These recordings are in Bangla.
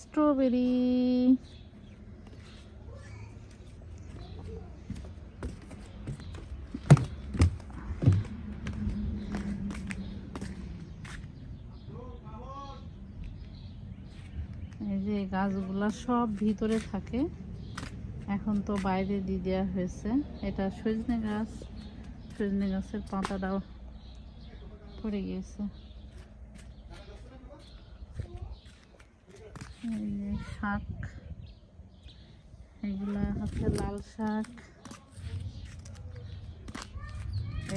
স্ট্রবেরি এই যে গাছগুলা সব ভিতরে থাকে। এখন তো বাইরে দিয়ে দেওয়া হয়েছে। এটা সজনে গাছ। সজনে গাছের পাতাটাও পড়ে গিয়েছে এই যে শাক, এগুলা হচ্ছে লাল শাক।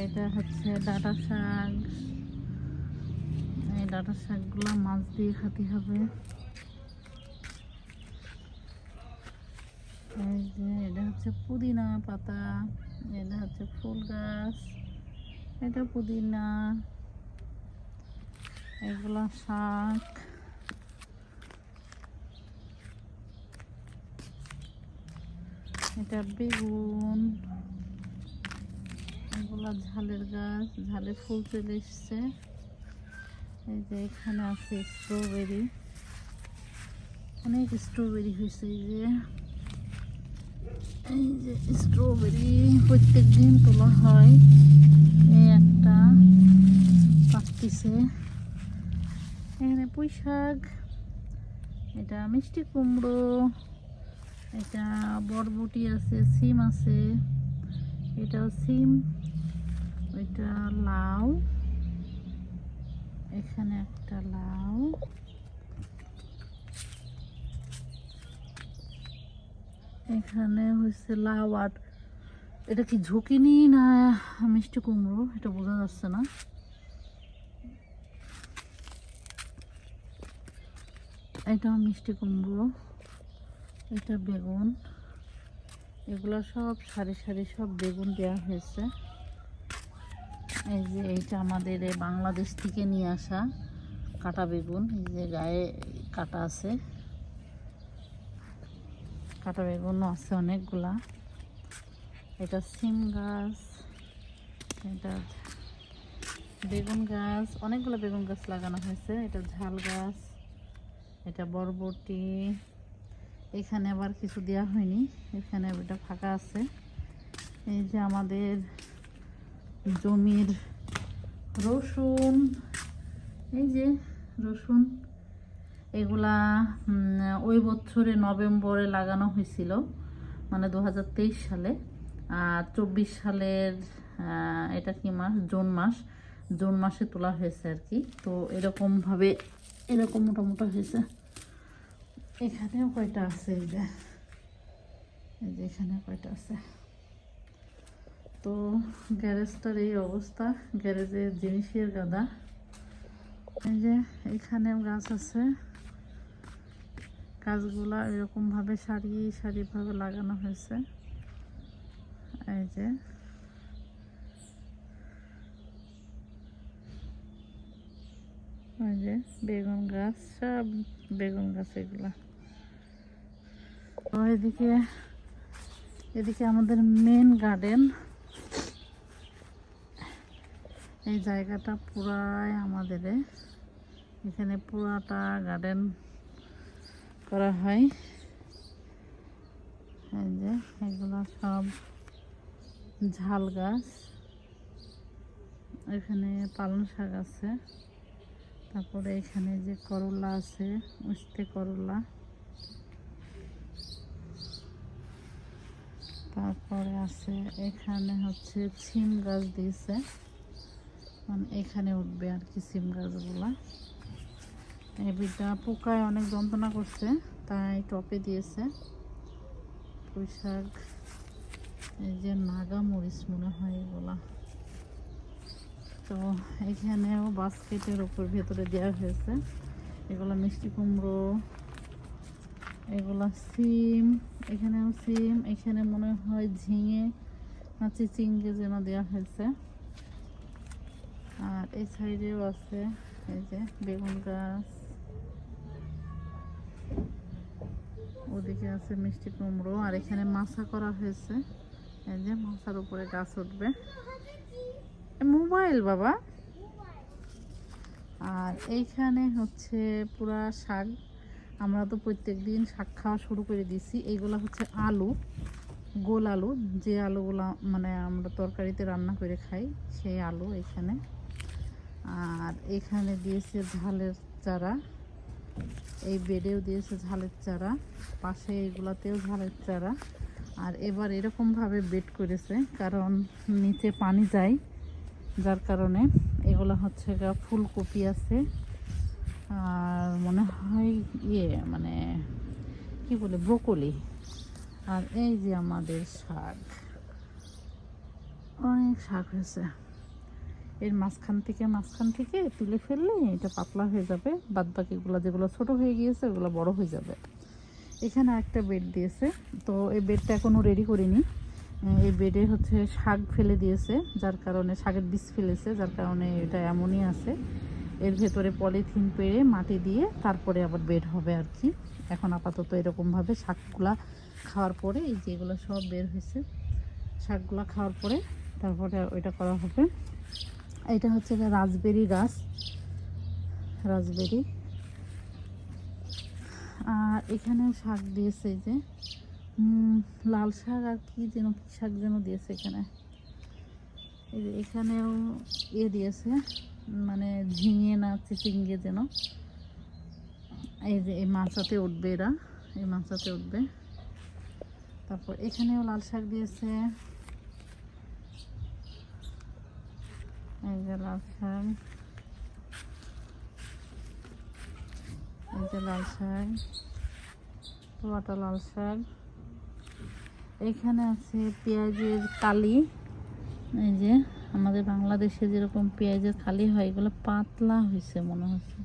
এটা হচ্ছে ডাটা শাক। এই ডাটা শাকগুলো মাছ দিয়ে খেতে হবে। এই যে এটা হচ্ছে পুদিনা পাতা, এটা হচ্ছে ফুল গাছ, এটা পুদিনা, এগুলো শাক। এটা বেগুন। এগুলা ঝালের গাছ, ঝালে ফুল চলে এসছে। এই যে এখানে আছে স্ট্রবেরি অনেক স্ট্রবেরি হয়েছে এই যে। এই যে স্ট্রবেরি প্রত্যেক দিন তোলা হয়। এই একটা পাকতিছে এখানে পুঁই শাক এটা মিষ্টি কুমড়ো। এটা বরবটি আছে, সিম আছে, এটাও সিম, ওইটা লাউ, এখানে একটা লাউ। এখানে হচ্ছে লাউ আর এটা কি ঝুঁকিনি না মিষ্টি কুমড়ো? এটা বোঝা যাচ্ছে না। এটা মিষ্টি কুমড়ো। এটা বেগুন। এগুলো সব সারি সারি সব বেগুন দেওয়া হয়েছে। এই যে এইটা আমাদের বাংলাদেশ থেকে নিয়ে আসা কাটা বেগুন। এই যে গায়ে কাটা আছে। কাটা বেগুনও আছে অনেকগুলা। এটা সিম গাছ, এটা বেগুন গাছ, অনেকগুলো বেগুন গাছ লাগানো হয়েছে। এটা ঝাল গাছ, এটা বরবটি। এখানে আবার কিছু দেওয়া হয়নি। এখানে এটা ফাঁকা আছে। এই যে আমাদের জমির রসুন, এই যে রসুন, এগুলা ওই বছরে নভেম্বরে লাগানো হয়েছিল মানে দু হাজার তেইশ সালে। আর চব্বিশ সালের এটা কি মাস? জুন মাস। জুন মাসে তোলা হয়েছে আর কি। তো এরকমভাবে, এরকম মোটা মোটা হয়েছে। এখানেও কয়টা আছে এই যে? এই যে এখানে কয়টা আছে? তো গ্যারেজটার এই অবস্থা গ্যারেজের জিনিসের গাদা। এই যে এখানেও গাছ আছে। গাছগুলা এরকম ভাবে সারি সারি ভাবে লাগানো হয়েছে। এই যে। এই যে বেগুন গাছ, সব বেগুন গাছ এগুলা। তো এদিকে এদিকে আমাদের মেন গার্ডেন এই জায়গাটা পুরাই আমাদের এখানে পুরাটা গার্ডেন করা হয়। এই যে, এগুলো সব ঝাল গাছ। এখানে পালং শাক আছে। তারপরে এখানে যে করলা আছে, উস্তে করলা। তারপরে আছে, এখানে হচ্ছে সিম গাছ দিয়েছে। মানে এখানে উঠবে আর কি সিম গাছগুলা। এই বিটা পোকায় অনেক যন্ত্রণা করছে, তাই টপে দিয়েছে। পুঁই এই যে নাগা মরিচ মনে হয় এগুলা। তো এখানেও বাস্কেটের উপর ভেতরে দেওয়া হয়েছে। এগুলো মিষ্টি কুমড়ো এগুলা সিম, এখানেও সিম, এখানে মনে হয় ঝিঙে না চিচিঙ্গে যেন দেওয়া হয়েছে। আর এই সাইডেও আছে এই যে বেগুন গাছ। ওদিকে আছে মিষ্টি কুমড়ো, আর এখানে মাছা করা হয়েছে। এই যে মাছার উপরে গাছ উঠবে। মোবাইল বাবা। আর এইখানে হচ্ছে পুরা শাক। আমরা তো প্রত্যেক দিন শাক খাওয়া শুরু করে দিছি এইগুলো হচ্ছে আলু, গোল আলু। যে আলুগুলো মানে আমরা তরকারিতে রান্না করে খাই, সেই আলু এখানে। আর এখানে দিয়েছে ঝালের চারা। এই বেডেও দিয়েছে ঝালের চারা। পাশে এইগুলাতেও ঝালের চারা। আর এবার এরকমভাবে বেড করেছে, কারণ নিচে পানি যায়, যার কারণে এগুলো হচ্ছে ফুলকপি আছে। ইয়ে মানে কি বলে, ব্রোকলি। আর এই যে আমাদের শাক, অনেক শাক হয়েছে। এর মাঝখান থেকে মাঝখান থেকে তুলে ফেললে এটা পাতলা হয়ে যাবে। বাদ বাকিগুলো যেগুলো ছোট হয়ে গিয়েছে, ওগুলো বড় হয়ে যাবে। এখানে একটা বেড দিয়েছে। তো এই বেডটা এখনও রেডি করিনি। এই বেডে হচ্ছে শাক ফেলে দিয়েছে, যার কারণে শাকের বীজ ফেলেছে, যার কারণে এটা এমনই আছে। এর ভেতরে পলিথিন পেরে মাটি দিয়ে তারপরে আবার বেড হবে আর কি। এখন আপাতত এরকমভাবে শাকগুলা খাওয়ার পরে এই যেগুলো সব বের হয়েছে, শাকগুলা খাওয়ার পরে তারপরে ওইটা করা হবে। এটা হচ্ছে রাজবেরি গাছ রাজবেরি আর এখানে শাক দিয়েছে যে লাল শাক আর কি যেন শাক যেন দিয়েছে এখানে? এই যে এখানেও ইয়ে দিয়েছে। মানে ঝিঙে না চিচিঙ্গে যেন। এই যে, এই মাচাতে উঠবে এরা, এই মাচাতে উঠবে। তারপর এখানেও লাল শাক দিয়েছে। এই যে লাল শাক। এই যে লাল শাক। পোয়াটা লাল শাক। এখানে আছে পেঁয়াজের কালি। এই যে আমাদের বাংলাদেশে যেরকম পেঁয়াজের কালি হয়, এগুলো পাতলা হয়েছে মনে হচ্ছে।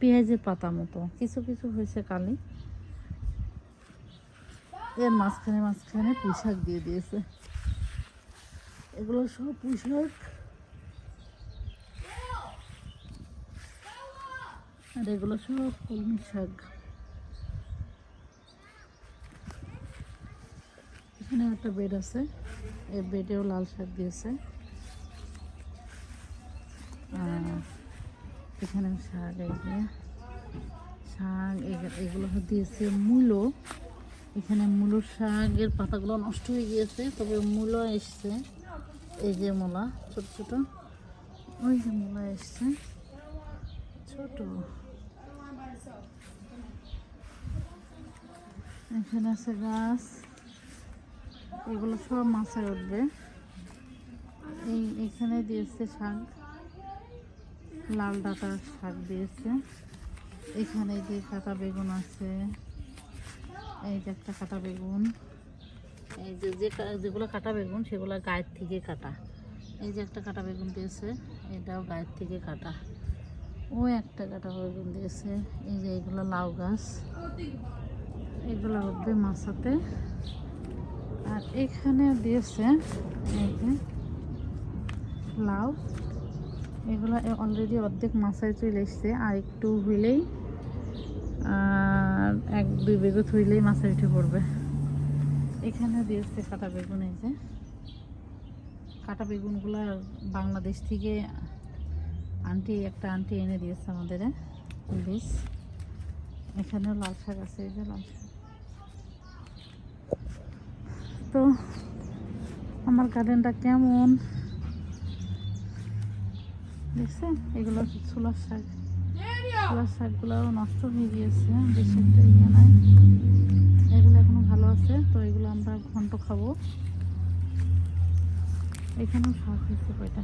পেঁয়াজের পাতা মতো, কিছু কিছু হয়েছে কালি। এর মাঝখানে মাঝখানে পুঁইশাক দিয়ে দিয়েছে। এগুলো সব পুঁইশাক। আর এগুলো সব কলমি শাক। এখানে একটা বেড আছে, এই বেডেও লাল শাক দিয়েছে। এখানে শাক, এই যে শাক এগ- এগুলো দিয়েছে মূলো। এখানে মূলো শাকের পাতাগুলো নষ্ট হয়ে গিয়েছে, তবে মূলো এসছে। এই যে মূলা, ছোট ছোট। ওই যে মূলা এসছে, ছোট। এখানে আছে গাছ, এগুলো সব মাথায় উঠবে। এই এখানে দিয়েছে শাক। লাল ডাটার শাক দিয়েছে। এখানে যে কাটা বেগুন আছে, এই যে একটা কাটা বেগুন, এই যে যে যেগুলো কাটা বেগুন সেগুলো গায়ের থেকে কাটা। এই যে একটা কাটা বেগুন দিয়েছে, এটাও গায়ের থেকে কাটা। ও একটা কাটা বেগুন দিয়েছে, এই যে এগুলো লাউ গাছ। এগুলো উঠবে মাছাতে। আর এখানে দিয়েছে, এই যে লাউ। এগুলো অলরেডি অর্ধেক মাছায় চলে এসছে, আর একটু হইলেই এক দুই বেগুন হইলেই মাছায় উঠে পড়বে। এখানে দিয়েছে কাটা বেগুন এই যে। কাটা বেগুনগুলো বাংলাদেশ থেকে আন্টি, একটা আন্টি এনে দিয়েছে আমাদের বীজ এখানেও লাল শাক আছে, এই যে লাল শাক। তো, আমার গার্ডেনটা কেমন? দেখছেন এগুলো ছোলার শাক। ছোলার শাকগুলোও নষ্ট হয়ে গিয়েছে বেশি একটা ইয়ে নাই। এগুলো এখনও ভালো আছে তো এগুলো আমরা ঘন্ট খাব। এখানেও শাক হয়েছে কয়টা?